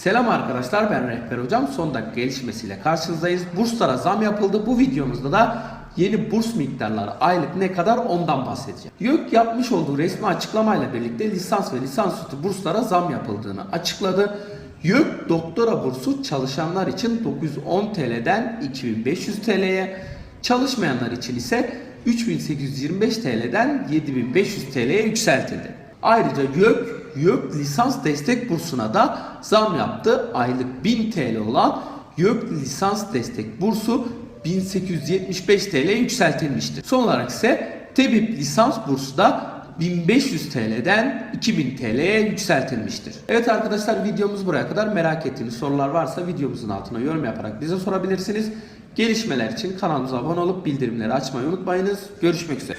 Selam arkadaşlar ben Rehber Hocam. Son dakika gelişmesiyle karşınızdayız. Burslara zam yapıldı. Bu videomuzda da yeni burs miktarları aylık ne kadar ondan bahsedeceğim. YÖK yapmış olduğu resmi açıklamayla birlikte lisans ve lisansüstü burslara zam yapıldığını açıkladı. YÖK doktora bursu çalışanlar için 910 TL'den 2500 TL'ye, çalışmayanlar için ise 3825 TL'den 7500 TL'ye yükseltildi. Ayrıca YÖK, YÖK lisans destek bursuna da zam yaptı. Aylık 1000 TL olan YÖK lisans destek bursu 1875 TL'ye yükseltilmiştir. Son olarak ise TEBİP lisans bursu da 1500 TL'den 2000 TL'ye yükseltilmiştir. Evet arkadaşlar videomuz buraya kadar. Merak ettiğiniz sorular varsa videomuzun altına yorum yaparak bize sorabilirsiniz. Gelişmeler için kanalımıza abone olup bildirimleri açmayı unutmayınız. Görüşmek üzere.